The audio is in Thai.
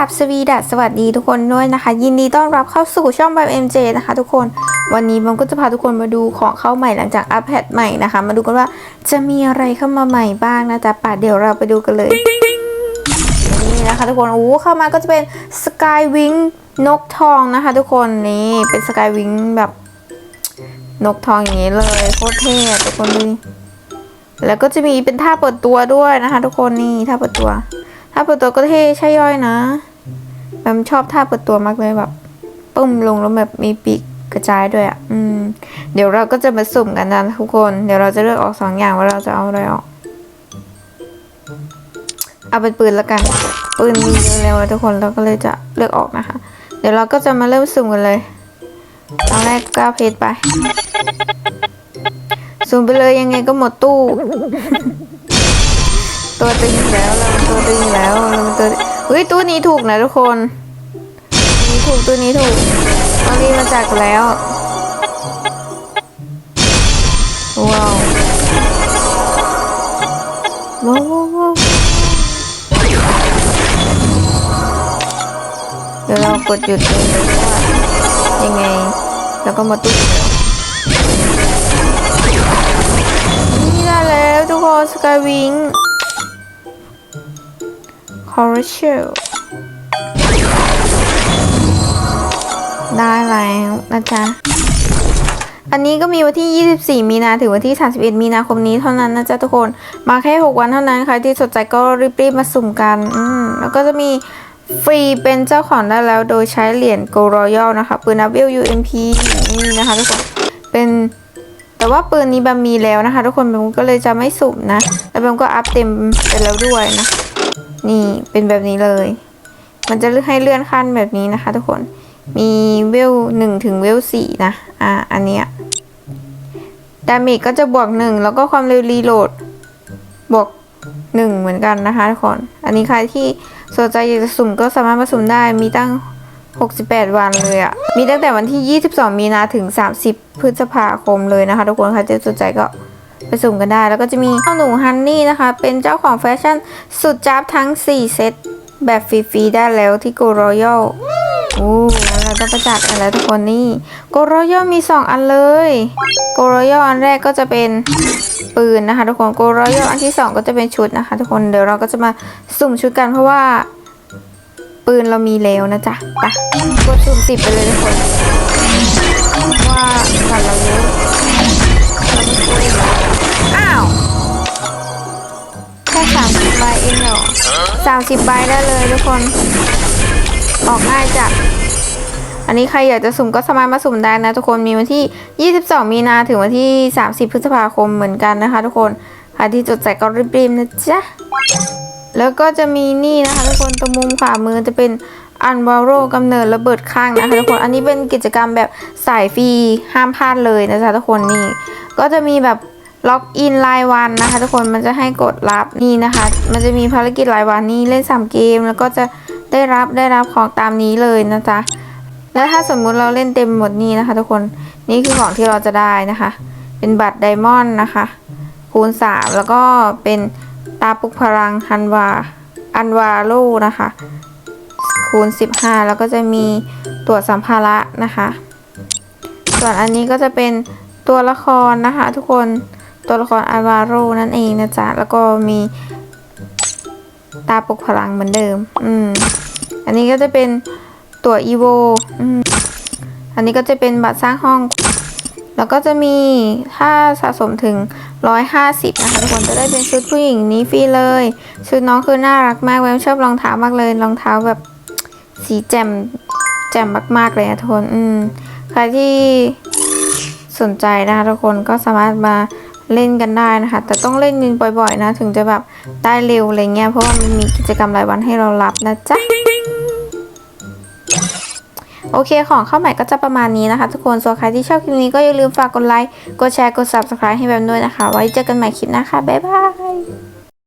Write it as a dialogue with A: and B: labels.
A: ราบสวีดัสสวัสดีทุกคนด้วยนะคะ ยินดีต้อนรับเข้าสู่ช่องแบบ MJ นะคะทุกคนวันนี้ผมก็จะพาทุกคนมาดูของเข้าใหม่หลังจากอัปเดตใหม่นะคะ มาดูกันว่าจะมีอะไรเข้ามาใหม่บ้างนะจ๊ะป่ะเดี๋ยวเราไปดูกันเลย นี่นะคะทุกคนโอ้เข้ามาก็จะเป็นสกายวิงนกทองนะคะทุกคนนี่เป็นสกายวิงแบบนกทองอย่างนี้เลยโคตรเท่ทุกคนดูแล้วก็จะมีเป็นท่าเปิดตัวด้วยนะคะ ทุกคนนี่ท่าเปิดตัวท่าเปิดตัวก็เท่ใช่ย่อยนะ แบบชอบท่าเปิดตัวมากเลยแบบปุ้มลงแล้วแบบมีปีกกระจายด้วยอะ่ะ อืม เดี๋ยวเราก็จะมาสุ่มกันนะทุกคน เดี๋ยวเราจะเลือกออกสองอย่างว่าเราจะเอาอะไรออก เอาเป็นปืนละกัน ปืนมีเยอะแล้วอะทุกคนเราก็เลยจะเลือกออกนะคะ เดี๋ยวเราก็จะมาเริ่มสุ่มกันเลยตอนแรกก้าเพชรไป สุ่มไปเลยยังไงก็หมดตู้ ตัวตึงแล้วเราตัวตึงแล้ว เฮ้ยตู้นี้ถูกนะทุกคนตัวนี้ถูกตัวนี้ถูกต้องรีมาจากแล้วว้าวว้าวว้าวเดี๋ยวเรากดหยุดเลยว่ายังไง แล้วก็มาตู้อีกแล้วนี่ได้แล้วทุกคนสกายวิง คอร์เชลได้แล้วนะจ๊ะ อันนี้ก็มีวันที่ 24 มีนาถึงวันที่ 31 มีนาคมนี้เท่านั้นนะจ๊ะทุกคน มาแค่ 6 วันเท่านั้นใครที่สนใจก็รีบๆมาสุ่มกัน อืมแล้วก็จะมีฟรีเป็นเจ้าของได้แล้วโดยใช้เหรียญ Go Royal นะคะ ปืน w UMP นี่นะคะทุกคน เป็นแต่ว่าปืนนี้แบมมีแล้วนะคะ ทุกคนแบมก็เลยจะไม่สุ่มนะ แล้วแบมก็อัพเต็มไปแล้วด้วยนะ นี่เป็นแบบนี้เลย มันจะให้เลื่อนขั้นแบบนี้นะคะ ทุกคน มีเวลหนึ่งถึงเวลสี่นะ อ่า อันเนี้ยดาเมจก็จะบวกหนึ่งแล้วก็ความเร็วรีโหลด บวกหนึ่งเหมือนกันนะคะทุกคน อันนี้ใครที่สนใจอยากจะสุ่มก็สามารถมาสุ่มได้ มีตั้ง 68 วันเลยอะ่ะ มีตั้งแต่วันที่ 22 มีนาถึง 30 พฤษภาคมเลยนะคะ ทุกคนใครที่สนใจก็ ไปสุ่มกันได้ แล้วก็จะมีเจ้าหนูฮันนี่นะคะ เป็นเจ้าของแฟชั่นสุดจ้าบทั้ง 4 เซตแบบฟรีๆได้แล้วที่โกรอยัลโอ้แล้วเราต้องประจัดอะไรทุกคนนี่โกรอยัลมี 2 อันเลยโกรอยัลอันแรกก็จะเป็นปืนนะคะ ทุกคนโกรอยัลอันที่ 2 ก็จะเป็นชุดนะคะ ทุกคนเดี๋ยวเราก็จะมาสุ่มชุดกันเพราะว่า ปืนเรามีแล้วนะจ๊ะไปกดสุ่มสิบไปเลยทุกคนว่าบัตรเราเยอะเราไม่ช่ว 30ใบได้เลยทุกคน ออกง่ายจัดอันนี้ใครอยากจะสุ่มก็สามารถมาสุ่มได้นะทุกคนมีวันที่ 22 มีนาถึงวันที่ 30 พฤษภาคมเหมือนกันนะคะ ทุกคนใครที่จดใจก็รีบๆนะจ๊ะแล้วก็จะมีนี่นะคะทุกคนตรงมุมขวามือจะเป็นอันวาโรกำเนิดระเบิดข้างนะคะทุกคน อันนี้เป็นกิจกรรมแบบสายฟรีห้ามพลาดเลยนะจ๊ะทุกคนนี่ ก็จะมีแบบ ล็อกอินรายวันนะคะ ทุกคนมันจะให้กดรับนี่นะคะ มันจะมีภารกิจรายวันนี่เล่นสามเกม แล้วก็จะได้รับได้รับของตามนี้เลยนะจ๊ะแล้วถ้าสมมุติเราเล่นเต็มหมดนี่นะคะ ทุกคนนี่คือของที่เราจะได้นะคะ เป็นบัตรไดมอนด์นะคะ คูณ 3 แล้วก็เป็นตาปุกพลังฮันวาอันวาโลนะคะ คูณ 15 แล้วก็จะมีตัวจสัมภาระนะคะ ส่วนอันนี้ก็จะเป็นตัวละครนะคะ ทุกคน ตัวละครอันวาโรนั่นเองนะจ๊ะ แล้วก็มีตาปลุกพลังเหมือนเดิม อืม อันนี้ก็จะเป็นตัวอีโวอืม อันนี้ก็จะเป็นบัตรสร้างห้อง แล้วก็จะมีถ้าสะสมถึง 150 นะคะทุกคนจะได้เป็นชุดผู้หญิงนี้ฟรีเลย ชุดน้องคือน่ารักมากแวมชอบรองเท้ามากเลย รองเท้าแบบสีแจ่มแจ่มมาก ๆ เลยนะทุกคน อืม ใครที่สนใจนะคะทุกคนก็สามารถมา เล่นกันได้นะคะ แต่ต้องเล่นยิงบ่อยๆ นะ ถึงจะแบบได้เร็วอะไรเงี้ยเพราะว่ามันมีกิจกรรมรายวันให้เรารับนะจ๊ะโอเคของเข้าใหม่ก็จะประมาณนี้นะคะ ทุกคนส่วนใครที่ชอบคลิปนี้ก็อย่าลืมฝากกดไลค์กดแชร์กด subscribe ให้แบบด้วยนะคะ ไว้เจอกันใหม่คลิปหน้าค่ะบ๊ายบาย